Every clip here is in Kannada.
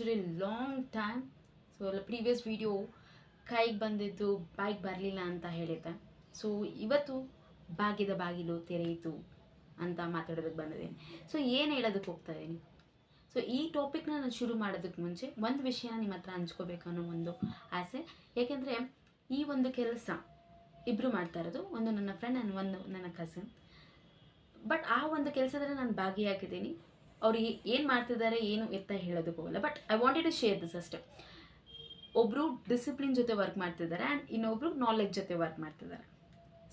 After long time so previous video ಕೈಗೆ ಬಂದಿದ್ದು ಬೈಕ್ ಬರಲಿಲ್ಲ ಅಂತ ಹೇಳಿದ್ದೆ. ಸೊ ಇವತ್ತು ಬಾಗಿದ ಬಾಗಿಲು ತೆರೆಯಿತು ಅಂತ ಮಾತಾಡೋದಕ್ಕೆ ಬಂದಿದ್ದೀನಿ. ಸೊ ಏನು ಹೇಳೋದಕ್ಕೆ ಹೋಗ್ತಾ ಇದ್ದೀನಿ? ಸೊ ಈ ಟಾಪಿಕ್ನ ನಾನು ಶುರು ಮಾಡೋದಕ್ಕೆ ಮುಂಚೆ ಒಂದು ವಿಷಯನ ನಿಮ್ಮ ಹತ್ರ ಹಂಚ್ಕೋಬೇಕು ಅನ್ನೋ ಒಂದು ಆಸೆ. ಏಕೆಂದರೆ ಈ ಒಂದು ಕೆಲಸ ಇಬ್ಬರು ಮಾಡ್ತಾ ಇರೋದು, ಒಂದು ನನ್ನ ಫ್ರೆಂಡ್ ನನ್ನ ಒಂದು ನನ್ನ ಕಸಿನ್ ಬಟ್ ಆ ಒಂದು ಕೆಲಸದಲ್ಲಿ ನಾನು ಭಾಗಿಯಾಗಿದ್ದೀನಿ. ಅವ್ರು ಏನು ಮಾಡ್ತಿದ್ದಾರೆ, ಏನು ಎತ್ತ ಹೇಳೋದಕ್ಕೆ ಹೋಗಲ್ಲ. But I wanted to share this ಅಷ್ಟೆ. ಒಬ್ಬರು ಡಿಸಿಪ್ಲಿನ್ ಜೊತೆ ವರ್ಕ್ ಮಾಡ್ತಿದ್ದಾರೆ ಆ್ಯಂಡ್ ಇನ್ನೊಬ್ಬರು ನಾಲೆಜ್ ಜೊತೆ ವರ್ಕ್ ಮಾಡ್ತಿದ್ದಾರೆ.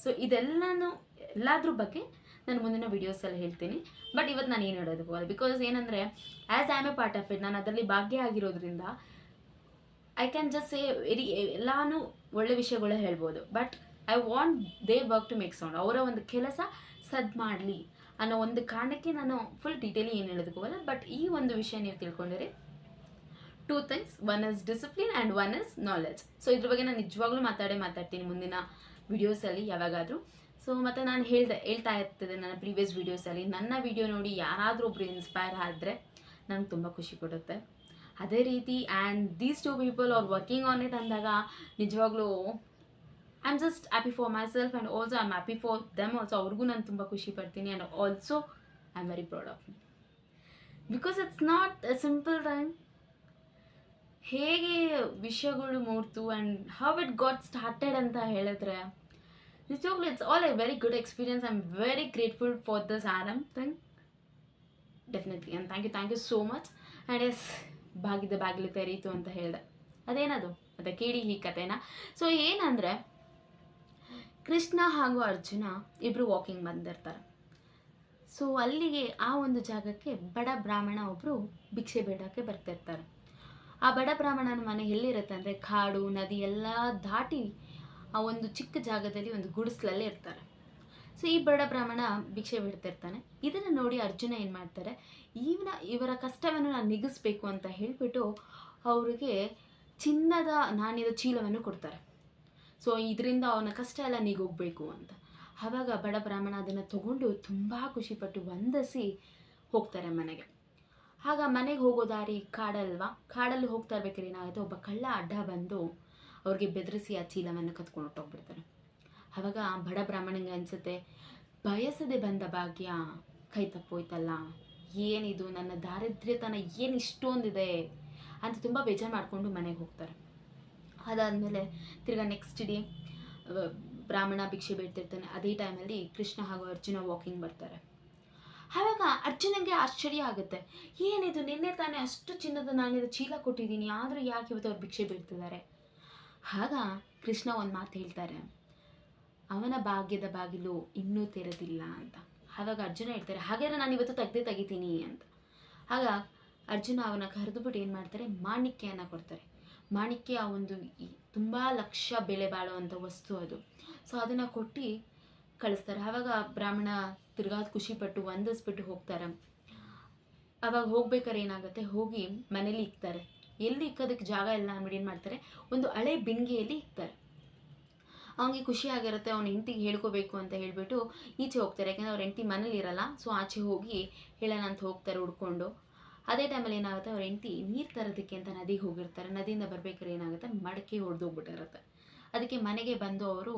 ಸೊ ಇದೆಲ್ಲನೂ ಎಲ್ಲದ್ರ ಬಗ್ಗೆ ನಾನು ಮುಂದಿನ ವೀಡಿಯೋಸಲ್ಲಿ ಹೇಳ್ತೀನಿ. ಬಟ್ ಇವತ್ತು ನಾನು ಏನು ಹೇಳೋದಕ್ಕೆ ಹೋಗಲ್ಲ. ಬಿಕಾಸ್ ಏನಂದರೆ as am a part of it ನಾನು ಅದರಲ್ಲಿ ಭಾಗ್ಯ ಆಗಿರೋದ್ರಿಂದ I can just say very ಎಲ್ಲಾನು ಒಳ್ಳೆ ವಿಷಯಗಳೇ ಹೇಳ್ಬೋದು. But I want they work to make sound ಅವರ ಒಂದು ಕೆಲಸ ಸದ್ ಮಾಡಲಿ. ಅನ್ನೋ ಒಂದು ಕಾರಣಕ್ಕೆ ನಾನು ಫುಲ್ ಡೀಟೇಲಿ ಏನು ಹೇಳೋದಕ್ಕೆ ಹೋಗಲ್ಲ ಬಟ್ ಈ ಒಂದು ವಿಷಯ ನೀವು ತಿಳ್ಕೊಂಡಿರಿ two things one is discipline and one is knowledge so ಇದ್ರ ಬಗ್ಗೆ ನಾನು ನಿಜವಾಗ್ಲೂ ಮಾತಾಡೇ ಮಾತಾಡ್ತೀನಿ ಮುಂದಿನ ವಿಡಿಯೋಸಲ್ಲಿ ಯಾವಾಗಾದರೂ. ಸೊ ಮತ್ತು ನಾನು ಹೇಳ್ದೆ, ಹೇಳ್ತಾ ಇರ್ತದೆ ನನ್ನ ಪ್ರೀವಿಯಸ್ ವೀಡಿಯೋಸಲ್ಲಿ ನನ್ನ ವಿಡಿಯೋ ನೋಡಿ ಯಾರಾದರೂ ಒಬ್ರು ಇನ್ಸ್ಪೈರ್ ಆದರೆ ನನಗೆ ತುಂಬ ಖುಷಿ ಕೊಡುತ್ತೆ. ಅದೇ ರೀತಿ and these two people are working on it ಅಂದಾಗ ನಿಜವಾಗ್ಲೂ I am just happy for myself and also I happy for them also ಅವ್ರಿಗೂ ನಾನು ತುಂಬ ಖುಷಿ ಪಡ್ತೀನಿ and also I am very proud of me because it's not a simple time ಹೇಗೆ ವಿಷಯಗಳು ಮೂಡ್ತು and how it got started ಅಂತ ಹೇಳಿದ್ರೆ, ನಿಜವಾಗ್ಲೂ it's all a very good experience I am very grateful for this ಆರಮ್ thing definitely and thank you thank you so much and S ಬಾಗಿದ್ದ ಬಾಗಿಲು ತೆರೀತು ಅಂತ ಹೇಳಿದೆ. ಅದೇನದು? ಅದೇ ಕೇಳಿ ಈ ಕಥೆನ? ಸೊ ಏನಂದರೆ ಕೃಷ್ಣ ಹಾಗೂ ಅರ್ಜುನ ಇಬ್ಬರು ವಾಕಿಂಗ್ ಬಂದಿರ್ತಾರೆ. ಸೊ ಅಲ್ಲಿಗೆ ಆ ಒಂದು ಜಾಗಕ್ಕೆ ಬಡ ಬ್ರಾಹ್ಮಣ ಒಬ್ಬರು ಭಿಕ್ಷೆ ಬೇಡಕ್ಕೆ ಬರ್ತಿರ್ತಾರೆ. ಆ ಬಡ ಬ್ರಾಹ್ಮಣನ ಮನೆ ಎಲ್ಲಿರುತ್ತೆ ಅಂದರೆ ಕಾಡು, ನದಿ ಎಲ್ಲ ದಾಟಿ ಆ ಒಂದು ಚಿಕ್ಕ ಜಾಗದಲ್ಲಿ ಒಂದು ಗುಡಿಸ್ಲಲ್ಲಿ ಇರ್ತಾರೆ. ಸೊ ಈ ಬಡ ಬ್ರಾಹ್ಮಣ ಭಿಕ್ಷೆ ಬಿಡ್ತಿರ್ತಾನೆ. ಇದನ್ನು ನೋಡಿ ಅರ್ಜುನ ಏನು ಮಾಡ್ತಾರೆ, ಇವನ, ಇವರ ಕಷ್ಟವನ್ನು ನಾನು ನಿಗಿಸ್ಬೇಕು ಅಂತ ಹೇಳಿಬಿಟ್ಟು ಅವರಿಗೆ ಚಿನ್ನದ ನಾಣ್ಯದ ಚೀಲವನ್ನು ಕೊಡ್ತಾರೆ. ಸೊ ಇದರಿಂದ ಅವನ ಕಷ್ಟ ಎಲ್ಲ ನೀಗೋಗ್ಬೇಕು ಅಂತ. ಆವಾಗ ಬಡ ಬ್ರಾಹ್ಮಣ ಅದನ್ನು ತಗೊಂಡು ತುಂಬ ಖುಷಿಪಟ್ಟು ವಂದಿಸಿ ಹೋಗ್ತಾರೆ ಮನೆಗೆ. ಆಗ ಮನೆಗೆ ಹೋಗೋ ದಾರಿ ಕಾಡಲ್ವಾ? ಕಾಡಲ್ಲಿ ಹೋಗ್ತಾ ಇರ್ಬೇಕಾದ್ರೆ ಏನಾಗುತ್ತೆ ಒಬ್ಬ ಕಳ್ಳ ಅಡ್ಡ ಬಂದು ಅವ್ರಿಗೆ ಬೆದರಿಸಿ ಆ ಚೀಲವನ್ನು ಕತ್ಕೊಂಡು ಹೊಟ್ಟೋಗ್ಬಿಡ್ತಾರೆ ಆವಾಗ ಬಡ ಬ್ರಾಹ್ಮಣಿಗೆ ಅನಿಸುತ್ತೆ, ಬಯಸದೆ ಬಂದ ಭಾಗ್ಯ ಕೈ ತಪ್ಪೋಯ್ತಲ್ಲ. ಏನಿದು? ನನ್ನ ದಾರಿದ್ರ್ಯತನ ಏನು ಇಷ್ಟೊಂದಿದೆ? ಅಂತ ತುಂಬ ಬೇಜಾರು ಮಾಡಿಕೊಂಡು ಮನೆಗೆ ಹೋಗ್ತಾರೆ. ಅದಾದಮೇಲೆ ತಿರ್ಗಾ ನೆಕ್ಸ್ಟ್ ಡೇ ಬ್ರಾಹ್ಮಣ ಭಿಕ್ಷೆ ಬೇಡ್ತಿರ್ತಾನೆ. ಅದೇ ಟೈಮಲ್ಲಿ ಕೃಷ್ಣ ಹಾಗೂ ಅರ್ಜುನ ವಾಕಿಂಗ್ ಬರ್ತಾರೆ. ಆವಾಗ ಅರ್ಜುನಂಗೆ ಆಶ್ಚರ್ಯ ಆಗುತ್ತೆ. ಏನಿದು, ನಿನ್ನೆ ತಾನೇ ಅಷ್ಟು ಚಿನ್ನದ ನಾಣ್ಯದ ಚೀಲ ಕೊಟ್ಟಿದ್ದೀನಿ, ಆದರೂ ಯಾಕೆ ಇವತ್ತು ಅವ್ರು ಭಿಕ್ಷೆ ಬೀಳ್ತಿದ್ದಾರೆ ಆಗ ಕೃಷ್ಣ ಒಂದು ಮಾತು ಹೇಳ್ತಾರೆ. ಅವನ ಭಾಗ್ಯದ ಬಾಗಿಲು ಇನ್ನೂ ತೆರೆದಿಲ್ಲ ಅಂತ. ಆವಾಗ ಅರ್ಜುನ ಹೇಳ್ತಾರೆ, ಹಾಗಾದ್ರೆ ನಾನು ಇವತ್ತು ತೆಗ್ದೇ ತೆಗಿತೀನಿ ಅಂತ. ಆಗ ಅರ್ಜುನ ಅವನ ಕರೆದುಬಿಟ್ಟು ಏನು ಮಾಡ್ತಾರೆ? ಮಾಣಿಕ್ಯನ ಕೊಡ್ತಾರೆ. ಮಾಣಿಕ್ಯ ಒಂದು ತುಂಬ ಲಕ್ಷ ಬೆಲೆ ಬಾಳುವಂಥ ವಸ್ತು ಅದು. ಸೊ ಅದನ್ನು ಕೊಟ್ಟು ಕಳಿಸ್ತಾರೆ. ಆವಾಗ ಬ್ರಾಹ್ಮಣ ತಿರ್ಗಾದ ಖುಷಿಪಟ್ಟು ವಂದಿಸ್ಬಿಟ್ಟು ಹೋಗ್ತಾರೆ. ಅವಾಗ ಹೋಗ್ಬೇಕಾದ್ರೆ ಏನಾಗುತ್ತೆ? ಹೋಗಿ ಮನೇಲಿ ಇಕ್ತಾರೆ. ಎಲ್ಲಿ ಇಕ್ಕೋದಕ್ಕೆ ಜಾಗ ಇಲ್ಲ ಅಂದ್ಬಿಟ್ಟು ಏನು ಮಾಡ್ತಾರೆ? ಒಂದು ಹಳೆ ಬಿಂದಿಗೆಯಲ್ಲಿ ಇಕ್ತಾರೆ. ಅವನಿಗೆ ಖುಷಿ ಆಗಿರುತ್ತೆ, ಅವ್ನ ಹೆಂಡತಿಗೆ ಹೇಳ್ಕೋಬೇಕು ಅಂತ ಹೇಳಿಬಿಟ್ಟು ಈಚೆ ಹೋಗ್ತಾರೆ. ಯಾಕೆಂದರೆ ಅವ್ರ ಹೆಂಡತಿ ಮನೇಲಿ ಇರಲ್ಲ. ಸೊ ಆಚೆ ಹೋಗಿ ಹೇಳೋಣ ಅಂತ ಹೋಗ್ತಾರೆ ಹುಡ್ಕೊಂಡು. ಅದೇ ಟೈಮಲ್ಲಿ ಏನಾಗುತ್ತೆ, ಅವ್ರ ಹೆಂಡತಿ ನೀರು ತರೋದಕ್ಕೆ ಅಂತ ನದಿಗೆ ಹೋಗಿರ್ತಾರೆ. ನದಿಯಿಂದ ಬರ್ಬೇಕಾದ್ರೆ ಏನಾಗುತ್ತೆ, ಮಡಕೆ ಹೊಡೆದೋಗ್ಬಿಟ್ಟಿರುತ್ತೆ ಅದಕ್ಕೆ ಮನೆಗೆ ಬಂದು ಅವರು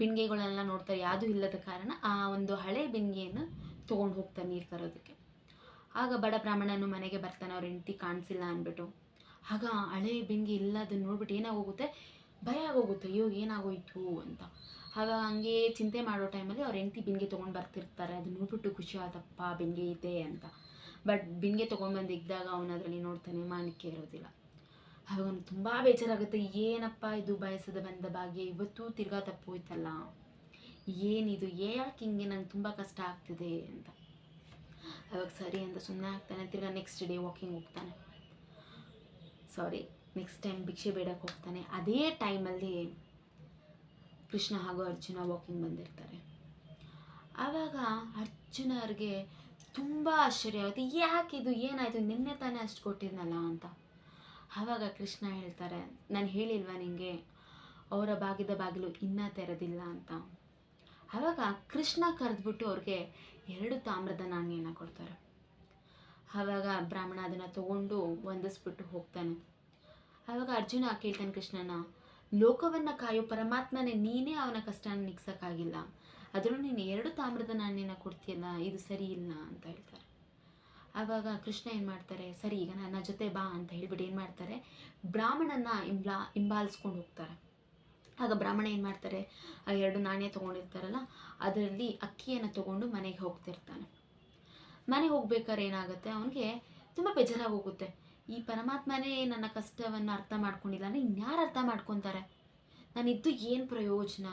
ಬಿಂಗೆಗಳನ್ನೆಲ್ಲ ನೋಡ್ತಾರೆ. ಯಾವುದೂ ಇಲ್ಲದ ಕಾರಣ ಆ ಒಂದು ಹಳೆ ಬಿಂದಿಗೆಯನ್ನು ತೊಗೊಂಡು ಹೋಗ್ತಾರೆ ನೀರು ತರೋದಕ್ಕೆ. ಆಗ ಬಡ ಬ್ರಾಹ್ಮಣನು ಮನೆಗೆ ಬರ್ತಾನೆ, ಅವ್ರ ಹೆಂಡತಿ ಕಾಣಿಸಿಲ್ಲ ಅಂದ್ಬಿಟ್ಟು. ಆಗ ಹಳೆ ಬಿಂದಿಗೆ ಇಲ್ಲ ಅದನ್ನು ನೋಡ್ಬಿಟ್ಟು ಏನಾಗೋಗುತ್ತೆ? ಭಯ ಆಗೋಗುತ್ತೆ. ಅಯ್ಯೋ, ಏನಾಗೋಯ್ತು ಅಂತ. ಆಗ ಹಂಗೆ ಚಿಂತೆ ಮಾಡೋ ಟೈಮಲ್ಲಿ ಅವ್ರ ಹೆಂಡತಿ ಬಿಂದಿಗೆ ತೊಗೊಂಡು ಬರ್ತಿರ್ತಾರೆ. ಅದು ನೋಡ್ಬಿಟ್ಟು ಖುಷಿ ಆತಪ್ಪ ಬಿಂದಿಗೆ ಇದೆ ಅಂತ. ಬಟ್ ಬಿಂದಿಗೆ ತೊಗೊಂಡ್ಬಂದು ಇದ್ದಾಗ ಅವನು ಅದರಲ್ಲಿ ನೋಡ್ತಾನೆ ಮಾಡಲಿಕ್ಕೆ ಇರೋದಿಲ್ಲ. ಆವಾಗ ಅವ್ನು ತುಂಬ ಬೇಜಾರಾಗುತ್ತೆ, ಏನಪ್ಪ ಇದು ಬಯಸದ ಬಂದ ಭಾಗ್ಯ? ಇವತ್ತು ತಿರ್ಗಾ ತಪ್ಪೋಯ್ತಲ್ಲ ಏನಿದು? ಯಾಕೆ ಹಿಂಗೆ? ನಂಗೆ ತುಂಬ ಕಷ್ಟ ಆಗ್ತಿದೆ ಅಂತ. ಅವಾಗ ಸರಿ ಅಂತ ಸುಮ್ಮನೆ ಆಗ್ತಾನೆ, ತಿರ್ಗಾ ನೆಕ್ಸ್ಟ್ ಡೇ ವಾಕಿಂಗ್ ಹೋಗ್ತಾನೆ. ಸಾರಿ ನೆಕ್ಸ್ಟ್ ಟೈಮ್ ಭಿಕ್ಷೆ ಬೇಡಕ್ಕೆ ಹೋಗ್ತಾನೆ. ಅದೇ ಟೈಮಲ್ಲಿ ಕೃಷ್ಣ ಹಾಗೂ ಅರ್ಜುನ ವಾಕಿಂಗ್ ಬಂದಿರ್ತಾರೆ. ಆವಾಗ ಅರ್ಜುನವ್ರಿಗೆ ತುಂಬ ಆಶ್ಚರ್ಯ ಆಯಿತು ಯಾಕೆ ಇದು? ಏನಾಯಿತು? ನಿನ್ನೆ ತಾನೇ ಅಷ್ಟು ಕೊಟ್ಟಿದ್ನಲ್ಲ ಅಂತ. ಆವಾಗ ಕೃಷ್ಣ ಹೇಳ್ತಾರೆ, ನಾನು ಹೇಳಿಲ್ವಾ ನಿನಗೆ ಅವರ ಬಾಗಿದ ಬಾಗಿಲು ಇನ್ನೂ ತೆರೆದಿಲ್ಲ ಅಂತ. ಆವಾಗ ಕೃಷ್ಣ ಕರೆದ್ಬಿಟ್ಟು ಅವ್ರಿಗೆ ಎರಡು ತಾಮ್ರದ ನಾಣ್ಯನ ಕೊಡ್ತಾರೆ. ಆವಾಗ ಬ್ರಾಹ್ಮಣ ಅದನ್ನು ತಗೊಂಡು ಹೊಂದಿಸ್ಬಿಟ್ಟು ಹೋಗ್ತಾನೆ. ಆವಾಗ ಅರ್ಜುನ ಕೇಳ್ತಾನೆ ಕೃಷ್ಣನ, ಲೋಕವನ್ನು ಕಾಯೋ ಪರಮಾತ್ಮನೇ, ನೀನೇ ಅವನ ಕಷ್ಟನ ನಿಗ್ಸೋಕ್ಕಾಗಿಲ್ಲ. ಅದರಲ್ಲೂ ನೀನು ಎರಡು ತಾಮ್ರದ ನಾಣ್ಯನ ಕೊಡ್ತೀಯಲ್ಲ, ಇದು ಸರಿ ಇಲ್ಲ ಅಂತ ಹೇಳ್ತಾರೆ. ಆವಾಗ ಕೃಷ್ಣ ಏನು ಮಾಡ್ತಾರೆ, ಸರಿ ಈಗ ನನ್ನ ಜೊತೆ ಬಾ ಅಂತ ಹೇಳ್ಬಿಟ್ಟು ಏನು ಮಾಡ್ತಾರೆ ಬ್ರಾಹ್ಮಣನ ಇಂಬ್ಲಾ ಹಿಂಬಾಲಿಸ್ಕೊಂಡು ಹೋಗ್ತಾರೆ. ಆಗ ಬ್ರಾಹ್ಮಣ ಏನು ಮಾಡ್ತಾರೆ, ಆ ಎರಡು ನಾಣ್ಯ ತೊಗೊಂಡಿರ್ತಾರಲ್ಲ, ಅದರಲ್ಲಿ ಅಕ್ಕಿಯನ್ನು ತೊಗೊಂಡು ಮನೆಗೆ ಹೋಗ್ತಿರ್ತಾನೆ. ಮನೆಗೆ ಹೋಗ್ಬೇಕಾದ್ರೆ ಏನಾಗುತ್ತೆ, ಅವನಿಗೆ ತುಂಬ ಬೇಜಾರಾಗಿ ಹೋಗುತ್ತೆ. ಈ ಪರಮಾತ್ಮನೇ ನನ್ನ ಕಷ್ಟವನ್ನು ಅರ್ಥ ಮಾಡ್ಕೊಂಡಿಲ್ಲ ಅಂದರೆ ಇನ್ಯಾರು ಅರ್ಥ ಮಾಡ್ಕೊತಾರೆ? ನಾನಿದ್ದು ಏನು ಪ್ರಯೋಜನ?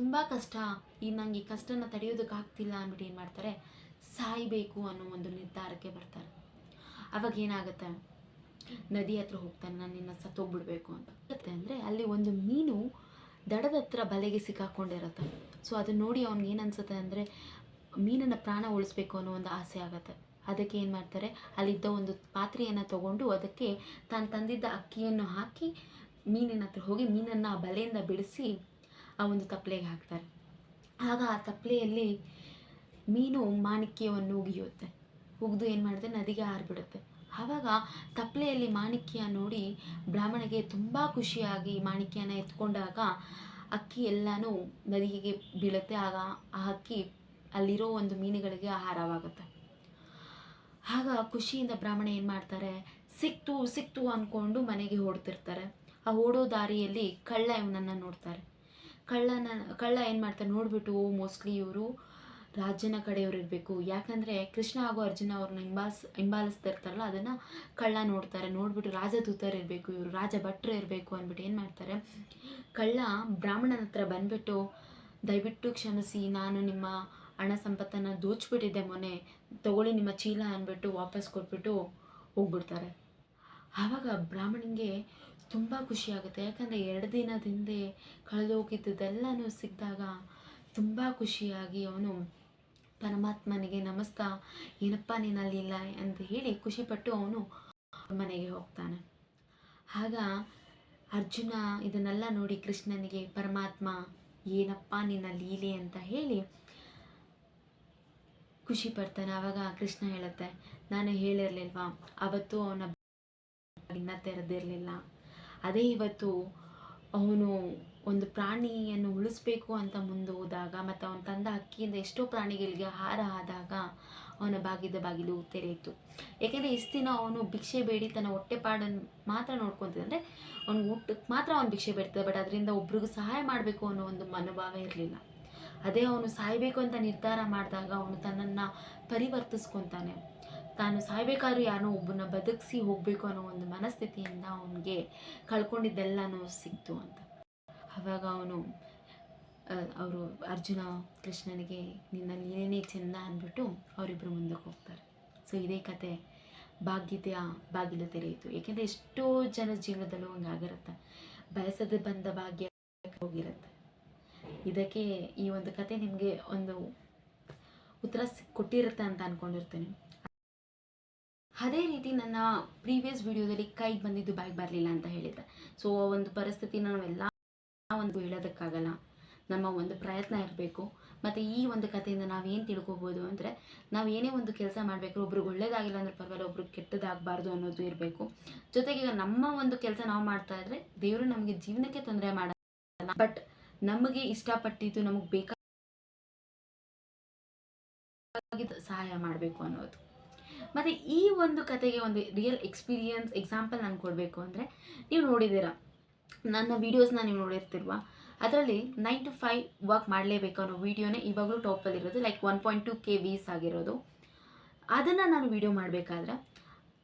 ತುಂಬ ಕಷ್ಟ. ಈ ನಂಗೆ ಈ ಕಷ್ಟನ ತಡೆಯೋದಕ್ಕಾಗ್ತಿಲ್ಲ ಅಂದ್ಬಿಟ್ಟು ಏನು ಮಾಡ್ತಾರೆ? ಸಾಯಬೇಕು ಅನ್ನೋ ಒಂದು ನಿರ್ಧಾರಕ್ಕೆ ಬರ್ತಾರೆ. ಅವಾಗ ಏನಾಗುತ್ತೆ? ನದಿ ಹತ್ರ ಹೋಗ್ತಾನೆ, ನಾನು ನಿನ್ನ ಸತ್ತೋಗ್ಬಿಡ್ಬೇಕು ಅಂತ. ಮತ್ತೆ ಅಂದರೆ ಅಲ್ಲಿ ಒಂದು ಮೀನು ದಡದ ಹತ್ರ ಬಲೆಗೆ ಸಿಕ್ಕಾಕೊಂಡಿರತ್ತೆ. ಸೊ ಅದನ್ನ ನೋಡಿ ಅವ್ನಿಗೆ ಏನು ಅನ್ಸುತ್ತೆ ಅಂದರೆ ಮೀನನ್ನು ಪ್ರಾಣ ಉಳಿಸ್ಬೇಕು ಅನ್ನೋ ಒಂದು ಆಸೆ ಆಗುತ್ತೆ. ಅದಕ್ಕೆ ಏನು ಮಾಡ್ತಾರೆ? ಅಲ್ಲಿದ್ದ ಒಂದು ಪಾತ್ರೆಯನ್ನು ತಗೊಂಡು ಅದಕ್ಕೆ ತಾನು ತಂದಿದ್ದ ಅಕ್ಕಿಯನ್ನು ಹಾಕಿ ಮೀನಿನ ಹತ್ರ ಹೋಗಿ ಮೀನನ್ನು ಆ ಬಲೆಯಿಂದ ಬಿಡಿಸಿ ಆ ಒಂದು ತಪ್ಪಲೆಗೆ ಹಾಕ್ತಾರೆ. ಆಗ ಆ ತಪ್ಪಲೆಯಲ್ಲಿ ಮೀನು ಮಾಣಿಕ್ಯವನ್ನು ಉಗಿಯುತ್ತೆ. ಉಗಿದು ಏನು ಮಾಡುತ್ತೆ? ನದಿಗೆ ಹಾರಿಬಿಡುತ್ತೆ. ಆವಾಗ ತಪ್ಪಲೆಯಲ್ಲಿ ಮಾಣಿಕ್ಯ ನೋಡಿ ಬ್ರಾಹ್ಮಣಿಗೆ ತುಂಬ ಖುಷಿಯಾಗಿ ಮಾಣಿಕ್ಯನ ಎತ್ಕೊಂಡಾಗ ಅಕ್ಕಿ ಎಲ್ಲನೂ ನದಿಗೆ ಬೀಳುತ್ತೆ. ಆಗ ಆ ಅಕ್ಕಿ ಅಲ್ಲಿರೋ ಒಂದು ಮೀನುಗಳಿಗೆ ಆಹಾರವಾಗುತ್ತೆ. ಆಗ ಖುಷಿಯಿಂದ ಬ್ರಾಹ್ಮಣ ಏನು ಮಾಡ್ತಾರೆ? ಸಿಕ್ತು ಸಿಕ್ತು ಅಂದ್ಕೊಂಡು ಮನೆಗೆ ಓಡ್ತಿರ್ತಾರೆ. ಆ ಓಡೋ ದಾರಿಯಲ್ಲಿ ಕಳ್ಳ ಇವನನ್ನು ನೋಡ್ತಾರೆ. ಕಳ್ಳನ, ಕಳ್ಳ ಏನು ಮಾಡ್ತಾರೆ ನೋಡಿಬಿಟ್ಟು ಮೋಸ್ಟ್ಲಿ ಇವರು ರಾಜನ ಕಡೆಯವ್ರು ಇರಬೇಕು. ಯಾಕಂದರೆ ಕೃಷ್ಣ ಹಾಗೂ ಅರ್ಜುನ ಅವ್ರನ್ನ ಹಿಂಬಾಲಿಸ್ ಹಿಂಬಾಲಿಸ್ತಿರ್ತಾರಲ್ಲ ಅದನ್ನು ಕಳ್ಳ ನೋಡ್ತಾರೆ. ನೋಡಿಬಿಟ್ಟು ರಾಜದೂತರು ಇರಬೇಕು, ಇವರು ರಾಜ ಭಟ್ರು ಇರಬೇಕು ಅಂದ್ಬಿಟ್ಟು ಏನು ಮಾಡ್ತಾರೆ? ಕಳ್ಳ ಬ್ರಾಹ್ಮಣನ ಹತ್ರ ಬಂದ್ಬಿಟ್ಟು, ದಯವಿಟ್ಟು ಕ್ಷಮಿಸಿ, ನಾನು ನಿಮ್ಮ ಹಣ ಸಂಪತ್ತನ್ನು ದೋಚ್ಬಿಟ್ಟಿದ್ದೆ ಮೊನ್ನೆ, ತಗೊಳ್ಳಿ ನಿಮ್ಮ ಚೀಲ ಅಂದ್ಬಿಟ್ಟು ವಾಪಸ್ ಕೊಟ್ಬಿಟ್ಟು ಹೋಗ್ಬಿಡ್ತಾರೆ. ಆವಾಗ ಬ್ರಾಹ್ಮಣನಿಗೆ ತುಂಬ ಖುಷಿಯಾಗುತ್ತೆ. ಯಾಕಂದರೆ ಎರಡು ದಿನದ ಹಿಂದೆ ಕಳೆದೋಗಿದ್ದೆಲ್ಲನೂ ಸಿಕ್ಕಿದಾಗ ತುಂಬ ಖುಷಿಯಾಗಿ ಅವನು ಪರಮಾತ್ಮನಿಗೆ ನಮಸ್ತ, ಏನಪ್ಪ ನೀನಲ್ಲಿಲ್ಲ ಅಂತ ಹೇಳಿ ಖುಷಿಪಟ್ಟು ಅವನು ಮನೆಗೆ ಹೋಗ್ತಾನೆ. ಆಗ ಅರ್ಜುನ ಇದನ್ನೆಲ್ಲ ನೋಡಿ ಕೃಷ್ಣನಿಗೆ, ಪರಮಾತ್ಮ, ಏನಪ್ಪ ನಿನ್ನ ಲೀಲೆ ಅಂತ ಹೇಳಿ ಖುಷಿ ಪಡ್ತಾನೆ ಆವಾಗ ಕೃಷ್ಣ ಹೇಳುತ್ತೆ, ನಾನು ಹೇಳಿರಲಿಲ್ವಾ, ಅವತ್ತು ಅವನ ಇನ್ನ ತೆರೆದಿರಲಿಲ್ಲ. ಅದೇ ಇವತ್ತು ಅವನು ಒಂದು ಪ್ರಾಣಿಯನ್ನು ಉಳಿಸ್ಬೇಕು ಅಂತ ಮುಂದೆ ಹೋದಾಗ ಮತ್ತು ಅವನು ತಂದ ಅಕ್ಕಿಯಿಂದ ಎಷ್ಟೋ ಪ್ರಾಣಿಗಳಿಗೆ ಆಹಾರ ಆದಾಗ ಅವನ ಬಾಗಿದ ಬಾಗಿಲು ತೆರೆಯಿತು. ಏಕೆಂದರೆ ಇಷ್ಟು ದಿನ ಅವನು ಭಿಕ್ಷೆ ಬೇಡಿ, ತನ್ನ ಹೊಟ್ಟೆಪಾಡನ್ನು ಮಾತ್ರ ನೋಡ್ಕೊತಿದ್ದ ಅಂದರೆ ಅವ್ನು ಊಟಕ್ಕೆ ಮಾತ್ರ ಅವನು ಭಿಕ್ಷೆ ಬೇಡ್ತದೆ ಬಟ್ ಅದರಿಂದ ಒಬ್ರಿಗೂ ಸಹಾಯ ಮಾಡಬೇಕು ಅನ್ನೋ ಒಂದು ಮನೋಭಾವ ಇರಲಿಲ್ಲ. ಅದೇ ಅವನು ಸಾಯಬೇಕು ಅಂತ ನಿರ್ಧಾರ ಮಾಡಿದಾಗ ಅವನು ತನ್ನನ್ನು ಪರಿವರ್ತಿಸ್ಕೊತಾನೆ. ತಾನು ಸಾಯ್ಬೇಕಾದ್ರೂ ಯಾರೋ ಒಬ್ಬನ ಬದುಕಿಸಿ ಹೋಗಬೇಕು ಅನ್ನೋ ಒಂದು ಮನಸ್ಥಿತಿಯಿಂದ ಅವನಿಗೆ ಕಳ್ಕೊಂಡಿದ್ದೆಲ್ಲನೂ ಸಿಕ್ತು ಅಂತ. ಅವಾಗ ಅವನು ಅವರು ಅರ್ಜುನ, ಕೃಷ್ಣನಿಗೆ, ನಿನ್ನ ನೀನೇ ಚೆಂದ ಅಂದ್ಬಿಟ್ಟು ಅವರಿಬ್ಬರು ಮುಂದಕ್ಕೆ ಹೋಗ್ತಾರೆ. ಸೊ, ಇದೇ ಕತೆ ಭಾಗ್ಯತೆಯ ಬಾಗಿಲು ತೆರೆಯಿತು ಏಕೆಂದರೆ ಎಷ್ಟೋ ಜನ ಜೀವನದಲ್ಲೂ ಹಂಗಾಗಿರುತ್ತೆ ಬಯಸದೆ ಬಂದ ಭಾಗ್ಯ ಹೋಗಿರುತ್ತೆ. ಇದಕ್ಕೆ ಈ ಒಂದು ಕತೆ ನಿಮಗೆ ಒಂದು ಉತ್ತರ ಕೊಟ್ಟಿರುತ್ತೆ ಅಂತ ಅಂದ್ಕೊಂಡಿರ್ತೇನೆ ಅದೇ ರೀತಿ ನನ್ನ ಪ್ರೀವಿಯಸ್ ವಿಡಿಯೋದಲ್ಲಿ ಕೈಗೆ ಬಂದಿದ್ದು ಬ್ಯಾಗ್ ಬರಲಿಲ್ಲ ಅಂತ ಹೇಳಿದ್ದೆ. ಸೊ ಒಂದು ಪರಿಸ್ಥಿತಿನ ನಾವೆಲ್ಲ ಒಂದು ಹೇಳೋದಕ್ಕಾಗಲ್ಲ. ನಮ್ಮ ಒಂದು ಪ್ರಯತ್ನ ಇರಬೇಕು. ಮತ್ತು ಈ ಒಂದು ಕಥೆಯಿಂದ ನಾವೇನು ತಿಳ್ಕೊಬೋದು ಅಂದರೆ, ನಾವು ಏನೇ ಒಂದು ಕೆಲಸ ಮಾಡಬೇಕು ಒಬ್ರಿಗೆ ಒಳ್ಳೇದಾಗಿಲ್ಲ ಅಂದ್ರೆ ಪರವಾಗಿಲ್ಲ ಒಬ್ರಿಗೆ ಕೆಟ್ಟದಾಗಬಾರ್ದು ಅನ್ನೋದು ಇರಬೇಕು. ಜೊತೆಗೆ ನಮ್ಮ ಒಂದು ಕೆಲಸ ನಾವು ಮಾಡ್ತಾ ಇದ್ರೆ ದೇವರು ನಮಗೆ ಜೀವನಕ್ಕೆ ತೊಂದರೆ ಮಾಡಲ್ಲ. ಬಟ್ ನಮಗೆ ಇಷ್ಟಪಟ್ಟಿದ್ದು ನಮಗೆ ಬೇಕಾದ ಸಹಾಯ ಮಾಡಬೇಕು ಅನ್ನೋದು. ಮತ್ತು ಈ ಒಂದು ಕತೆಗೆ ಒಂದು ರಿಯಲ್ ಎಕ್ಸ್ಪೀರಿಯನ್ಸ್ ಎಕ್ಸಾಂಪಲ್ ನಾನು ಕೊಡಬೇಕು ಅಂದರೆ ನೀವು ನೋಡಿದ್ದೀರಾ, ನನ್ನ ವೀಡಿಯೋಸ್ನ ನೀವು ನೋಡಿರ್ತಿಲ್ವಾ? ಅದರಲ್ಲಿ ನೈನ್ ಟು ಫೈವ್ ವರ್ಕ್ ಮಾಡಲೇಬೇಕು ಅನ್ನೋ ವೀಡಿಯೋನೇ ಇವಾಗಲೂ ಟಾಪಲ್ಲಿರೋದು like one point two K views ಆಗಿರೋದು. ಅದನ್ನು ನಾನು ವೀಡಿಯೋ ಮಾಡಬೇಕಾದ್ರೆ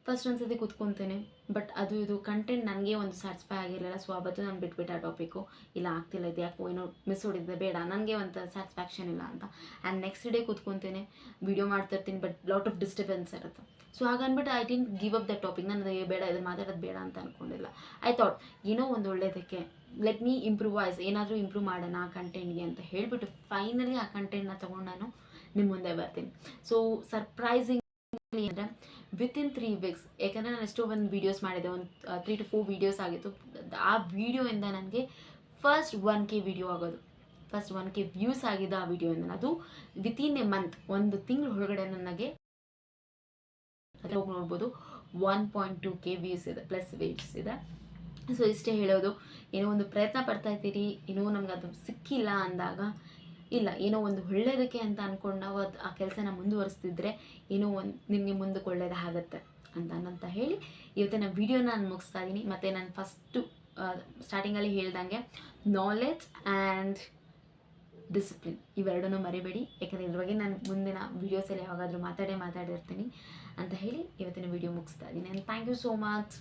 ಫಸ್ಟ್ ಒಂದು ಸತಿ ಕೂತ್ಕೊತೇನೆ. ಬಟ್ ಅದು ಇದು ಕಂಟೆಂಟ್ ನನಗೆ ಒಂದು ಸ್ಯಾಟಿಸ್ಫೈ ಆಗಿರಲಿಲ್ಲ ಸೊ ಅವತ್ತು ನಾನು ಬಿಟ್ಬಿಟ್ಟೆ ಆ ಟಾಪಿಕ್ಕು ಇಲ್ಲ, ಆಗ್ತಿಲ್ಲ ಇದು ಯಾಕೋ ಏನೋ ಮಿಸ್ ಹೊಡಿದ್ದೆ ಬೇಡ. ನನಗೆ ಒಂದು ಸ್ಯಾಟಿಸ್ಫ್ಯಾಕ್ಷನ್ ಇಲ್ಲ ಅಂತ. ಆ್ಯಂಡ್ ನೆಕ್ಸ್ಟ್ ಡೇ ಕೂತ್ಕೊತೇನೆ ವೀಡಿಯೋ ಮಾಡ್ತಿರ್ತೀನಿ ಬಟ್ ಲಾಟ್ ಆಫ್ ಡಿಸ್ಟರ್ಬೆನ್ಸ್ ಇರುತ್ತೆ. So ಹಾಗನ್ಬಿಟ್ಟು I didn't give up the topic ನಾನು ಬೇಡ ಇದನ್ನು ಮಾತಾಡೋದು ಬೇಡ ಅಂತ ಅಂದ್ಕೊಂಡಿಲ್ಲ ಐ ಥಾಟ್ ಏನೋ ಒಂದು ಒಳ್ಳೆಯದಕ್ಕೆ ಲೆಟ್ ಮೀ ಇಂಪ್ರೂವೈಸ್ ಏನಾದರೂ ಇಂಪ್ರೂವ್ ಮಾಡೋಣ ಆ ಕಂಟೆಂಟ್ಗೆ ಅಂತ ಹೇಳಿಬಿಟ್ಟು ಫೈನಲಿ ಆ ಕಂಟೆಂಟ್ನ ತೊಗೊಂಡು ನಾನು ನಿಮ್ಮ ಮುಂದೆ ಬರ್ತೀನಿ. ಸೊ ಸರ್ಪ್ರೈಸಿಂಗ್ ಅಂದರೆ ವಿತಿನ್ ತ್ರೀ ವೀಕ್ಸ್ ಯಾಕಂದರೆ ನಾನು ಎಷ್ಟೋ ಒಂದು ವೀಡಿಯೋಸ್ ಮಾಡಿದೆ, ಒಂದು ತ್ರೀ ಟು ಫೋರ್ ವೀಡಿಯೋಸ್ ಆಗಿತ್ತು. ಆ ವೀಡಿಯೋಯಿಂದ ನನಗೆ ಫಸ್ಟ್ ಒನ್ ಕೆ ವಿಡಿಯೋ ಆಗೋದು. ಫಸ್ಟ್ ಒನ್ ಕೆ ವ್ಯೂಸ್ ಆಗಿದ್ದ ಆ ವಿಡಿಯೋಯಿಂದ ಅದು ವಿತಿನ್ ಎ ಮಂತ್ ಒಂದು ತಿಂಗಳ ಒಳಗಡೆ ನನಗೆ ಹೋಗಿ ನೋಡ್ಬೋದು one point two K views ಇದೆ ಪ್ಲಸ್ ವ್ಯೂಸ್ ಇದೆ. ಸೊ ಇಷ್ಟೇ ಹೇಳೋದು. ಏನೋ ಒಂದು ಪ್ರಯತ್ನ ಪಡ್ತಾ ಇದ್ದೀರಿ, ಏನೋ ನಮ್ಗೆ ಅದು ಸಿಕ್ಕಿಲ್ಲ ಅಂದಾಗ ಇಲ್ಲ, ಏನೋ ಒಂದು ಒಳ್ಳೇದಕ್ಕೆ ಅಂತ ಅಂದ್ಕೊಂಡು ನಾವು ಅದು ಆ ಕೆಲಸನ ಮುಂದುವರಿಸ್ತಿದ್ರೆ ಏನೋ ಒಂದು ನಿಮಗೆ ಮುಂದಕ್ಕೆ ಆಗುತ್ತೆ ಅಂತ ಅನ್ನಂತ ಹೇಳಿ ಇವತ್ತಿನ ವಿಡಿಯೋ ನಾನು ಮುಗಿಸ್ತಾ ಇದ್ದೀನಿ ಮತ್ತು ನಾನು ಫಸ್ಟು ಸ್ಟಾರ್ಟಿಂಗಲ್ಲಿ ಹೇಳ್ದಂಗೆ ನಾಲೆಡ್ಜ್ ಆ್ಯಂಡ್ ಡಿಸಿಪ್ಲಿನ್ ಇವೆರಡನ್ನೂ ಮರಿಬೇಡಿ. ಯಾಕಂದರೆ ಇದ್ರ ಬಗ್ಗೆ ನಾನು ಮುಂದಿನ ವೀಡಿಯೋಸಲ್ಲಿ ಯಾವಾಗಾದರೂ ಮಾತಾಡೇ ಮಾತಾಡಿರ್ತೀನಿ ಅಂತ ಹೇಳಿ ಇವತ್ತಿನ ವಿಡಿಯೋ ಮುಗಿಸ್ತಾ ಇದ್ದೀನಿ and thank you so much